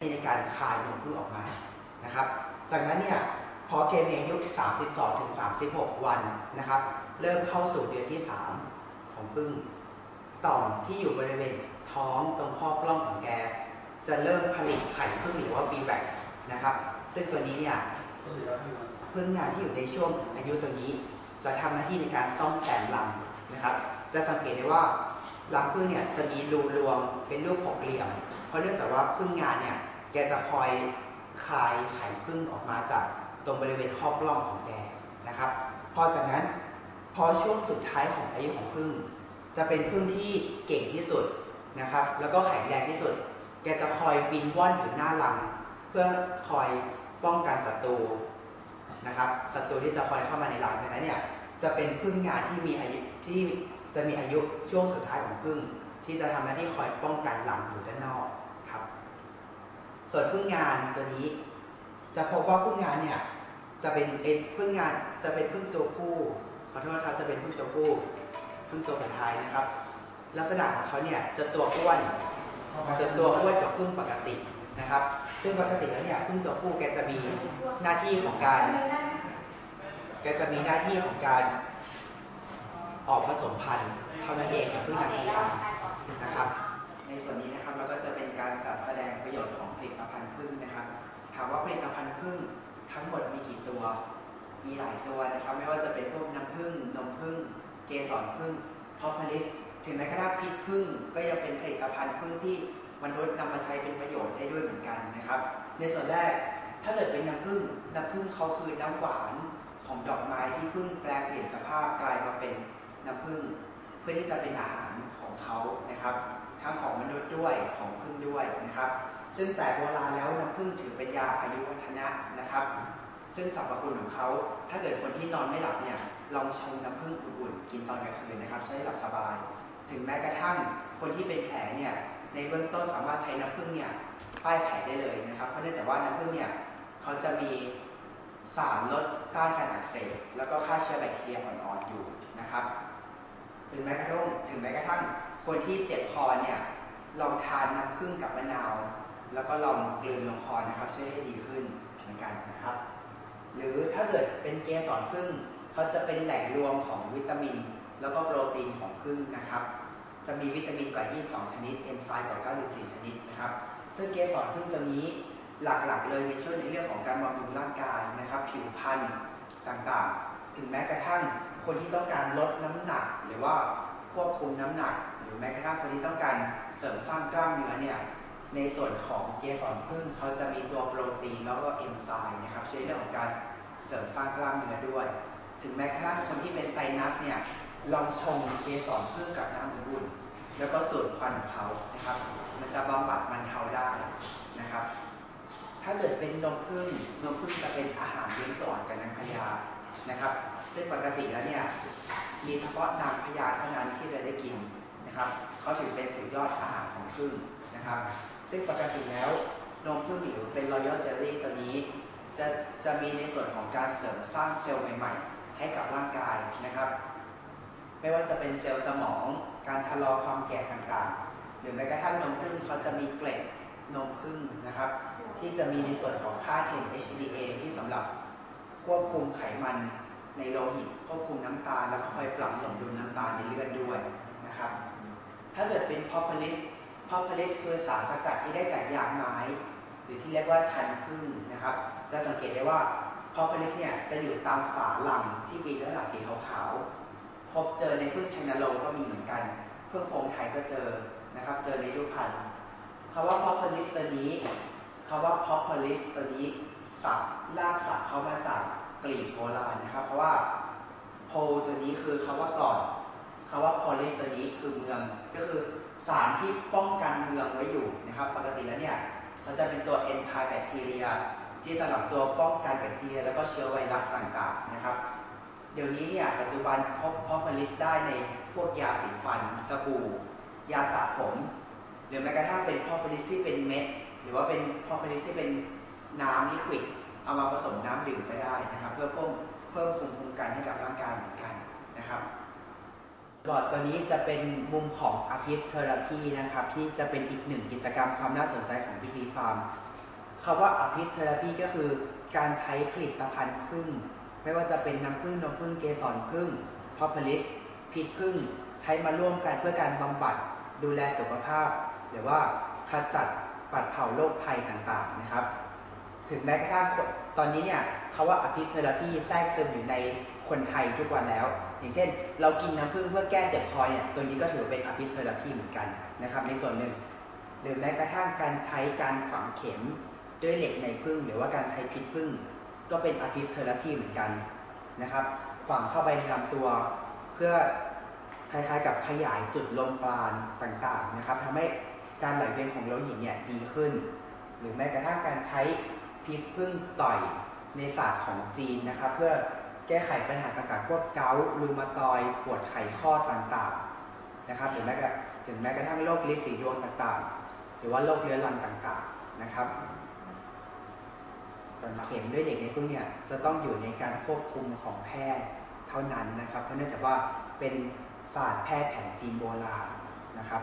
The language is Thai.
ในการคายนมผึ้งออกมานะครับ จากนั้นเนี่ยพอเคมีอายุ 32ถึง36 วันนะครับ เริ่มเข้าสู่เดือนที่ 3 ของผึ้งต่อมที่อยู่บริเวณท้องตรงข้อกล้องของแก จะเริ่มผลิตไข่ผึ้งหรือว่า b v a c นะครับ ซึ่งตัวนี้เนี่ยพึ่งงานที่อยู่ในช่วงอายุตัวนี้ จะทำหน้าที่ในการซ่อมแซมรังนะครับ จะสังเกตได้ว่ารังผึ้งเนี่ยจะมีรูรวงเป็นรูปหกเหลี่ยม เพราะเนื่องจากว่าพึ่งงานเนี่ย แกจะคอยคายไข่พึ่งออกมาจากตรงบริเวณข้อกล้องของแกนะครับ พอจากนั้นพอช่วงสุดท้ายของอายุของพึ่ง จะเป็นพึ่งที่เก่งที่สุดนะครับ แล้วก็แข็งแรงที่สุด แกจะคอยบินว่อนอยู่หน้ารัง เพื่อคอยป้องกันศัตรูนะครับ ศัตรูที่จะคอยเข้ามาในรังดังนั้นเนี่ยจะเป็นพึ่งงานที่มีอายุที่จะมีอายุช่วงสุดท้ายของพึ่ง ที่จะทำหน้าที่คอยป้องกันรังอยู่ด้านนอก ส่วนพึ่งงานตัวนี้ จะพบว่าพึ่งงานเนี่ยจะเป็นเอ็พึ่งงานจะเป็นพึ่งตัวผู้ขอโทษครับจะเป็นพึ่งตัวผู้พึ่งตัวสุดท้ายนะครับ ลักษณะของเขาเนี่ยจะตัวอ้วนจะตัวอ้วนกว่าพึ่งปกตินะครับ ซึ่งปกติแล้วเนี่ยพึ่งตัวผู้แกจะมีหน้าที่ของการ แกจะมีหน้าที่ของการออกผสมพันธุ์เท่านั้นเองกับพึ่งนางพญานะครับ ในส่วนนี้นะครับเราก็จะเป็นการจัด ลิตภัณฑ์พึ่งทั้งหมดมีกี่ตัว มีหลายตัวนะครับ ไม่ว่าจะเป็นพวกน้ำผึ้งนมผึ้งเกสรผึ้งพอพลิสถึงแม้กระทั่งพิษผึ้งก็ยังเป็นผลิตภัณฑ์ผึ้งที่มนุษย์นำมาใช้เป็นประโยชน์ได้ด้วยเหมือนกันนะครับ ในส่วนแรกถ้าเกิดเป็นน้ำผึ้งน้ำผึ้งเขาคือน้ำหวานของดอกไม้ที่พิ่งแปลงเปลี่ยนสภาพกลายมาเป็นน้ำผึ้งเพื่อที่จะเป็นอาหารของเขานะครับ ทั้งของมนุษย์ด้วยของผึ้งด้วยนะครับ ซึ่งแต่โบราณแล้วน้ำผึ้งถือเป็นยาอายุวัฒนะนะครับ ซึ่งสรรพคุณของเขาถ้าเกิดคนที่นอนไม่หลับเนี่ยลองชงน้ำผึ้งอุ่นๆกินตอนกลางคืนนะครับจะได้หลับสบาย ถึงแม้กระทั่งคนที่เป็นแผลเนี่ยในเบื้องต้นสามารถใช้น้ำผึ้งเนี่ยป้ายแผลได้เลยนะครับ เพราะเนื่องจากว่าน้ำผึ้งเนี่ยเขาจะมีสารลดต้านการอักเสบแล้วก็ฆ่าเชื้อแบคทีเรียอ่อนๆอยู่นะครับ ถึงแม้กระทั่งถึงแม้กระทั่งคนที่เจ็บคอเนี่ยลองทานน้ำผึ้งกับมะนาว แล้วก็ลองกลืนลงคอนะครับช่วยให้ดีขึ้นเหมือนกันนะครับ หรือถ้าเกิดเป็นเกสรผึ้งเขาจะเป็นแหล่งรวมของวิตามิน แล้วก็โปรตีนของผึ้งนะครับ จะมีวิตามินกว่า 22 ชนิด เอนไซม์กว่า 94 ชนิดนะครับ ซึ่งเกสรผึ้งตัวนี้หลักๆ เลยในช่วยในเรื่องของการบำรุงร่างกายนะครับ ผิวพรรณต่างๆ ถึงแม้กระทั่งคนที่ต้องการลดน้ำหนัก หรือว่าควบคุมน้ำหนัก หรือแม้กระทั่งคนที่ต้องการเสริมสร้างกล้ามเนื้อเนี่ย ในส่วนของเกสรผึ้งเขาจะมีตัวโปรตีนแล้วก็เอนไซม์นะครับช่วยเรื่องของการเสริมสร้างกล้ามเนื้อด้วย ถึงแม้กระทั่งคนที่เป็นไซนัสเนี่ยลองชงเกสรผึ้งกับน้ำอุ่นแล้วก็สูดควันเขานะครับ มันจะบำบัดมันเทาได้นะครับ ถ้าเกิดเป็นนมผึ้งนมผึ้งจะเป็นอาหารเลี้ยงก่อนกับนางพญานะครับ ซึ่งปกติแล้วเนี่ยมีเฉพาะนางพญาเท่านั้นที่จะได้กินนะครับเขาถือเป็นสุดยอดอาหารของผึ้ง นะครับ ซึ่งปกติแล้วนมผึ้งหรือเป็นรอยัลเจลลี่ตัวนี้ จะจะมีในส่วนของการเสริมสร้างเซลล์ใหม่ๆ ให้กับร่างกายนะครับ ไม่ว่าจะเป็นเซลล์สมอง การชะลอความแก่ต่างๆ หรือแม้กระทั่งนมผึ้งเขาจะมีเกล็ดนมผึ้งนะครับ ที่จะมีในส่วนของค่า 10-HDA ที่สำหรับควบคุมไขมันในโลหิตควบคุมน้ำตาล แล้วก็คอยปรับสมดุลน้ำตาลในเลือดด้วยนะครับ ถ้าเกิดเป็น propolis propolis คือสารสกัดที่ได้จากยางไม้ หรือที่เรียกว่าชันพึ่งนะครับ จะสังเกตได้ว่า propolis เนี่ยจะอยู่ตามฝาลังที่มีลักษณะสีขาวๆพบเจอในพืชชันโรงก็มีเหมือนกันเพื่อพงไทยก็เจอนะครับ เจอในรูปพันธุ์คำว่า propolis ตัวนี้คำว่า propolis ตัวนี้สับลากศัพท์เข้ามาจากกรีกโบราณนะครับ เพราะว่าโพตัวนี้คือคำว่าก่อนคำว่า polis ตัวนี้คือเมืองก็คือ สารที่ป้องกันเมืองไว้อยู่นะครับ ปกติแล้วเนี่ยเขาจะเป็นตัว anti bacteria ที่สำหรับตัวป้องกันแบคทีเรียแล้วก็เชื้อไวรัสต่างๆนะครับ เดี๋ยวนี้เนี่ยปัจจุบันพบ propolis ได้ในพวกยาสีฟัน สบู่ ยาสระผม หรือแม้กระทั่งเป็น propolis ที่เป็นเม็ด หรือว่าเป็น propolis ที่เป็นน้ำลิควิดเอามาผสมน้ำดื่มก็ได้นะครับ เพื่อเพิ่มเพิ่มภูมิคุ้มกันให้กับร่างกายเหมือนกันนะครับ บอร์ดตัวนี้จะเป็นมุมของ Apis Therapy นะครับ ที่จะเป็นอีกหนึ่งกิจกรรมความน่าสนใจของ BP Farm ทคำว่าอภิสเทอราพีก็คือการใช้ผลิตภัณฑ์พึ่ง ไม่ว่าจะเป็นน้ำพึ่งนมพึ่งเกสรพึ่งพอพลิสพิษพึ่งใช้มาร่วมกันเพื่อการบำบัดดูแลสุขภาพ หรือว่าขจัดปัดเผาโรคภัยต่างๆนะครับ ถึงแม้กระทั่ง ตอนนี้เนี่ยคาว่าอภิสเทอราพีแทรกซึมอยู่ในคนไทยทุกวันแล้ว อย่างเช่น เรากินน้ำผึ้งเพื่อแก้เจ็บคอเนี่ยตัวนี้ก็ถือเป็นอภิสเทอราพีเหมือนกันนะครับในส่วนหนึ่ง หรือแม้กระทั่งการใช้การฝังเข็มด้วยเหล็กในพึ่งหรือว่าการใช้พิษพึ่งก็เป็นอภิสเทอราพีเหมือนกันนะครับฝังเข้าไปในลำตัวเพื่อคล้ายๆ กับขยายจุดลมปราณต่างๆนะครับทำให้การไหลเวียนของโลหิตเนี่ยดีขึ้น หรือแม้กระทั่งการใช้ พิษพึ่งต่อยในศาสตร์ของจีนนะครับ เพื่อแก้ไขปัญหาต่างๆ พวกเกาต์รูมาตอยปวดไขข้อต่างๆนะครับหรือแม้กระถึงแม้กระทั่งโรคลิสีดวงต่างๆ หรือว่าโรคเรื้อรังต่างๆนะครับตอนเข็มด้วยเหล็กในพึ่งเนี่ยจะต้องอยู่ในการควบคุมของแพทย์เท่านั้นนะครับ เพราะเนื่องจากว่าเป็นศาสตร์แพทย์แผนจีนโบราณนะครับ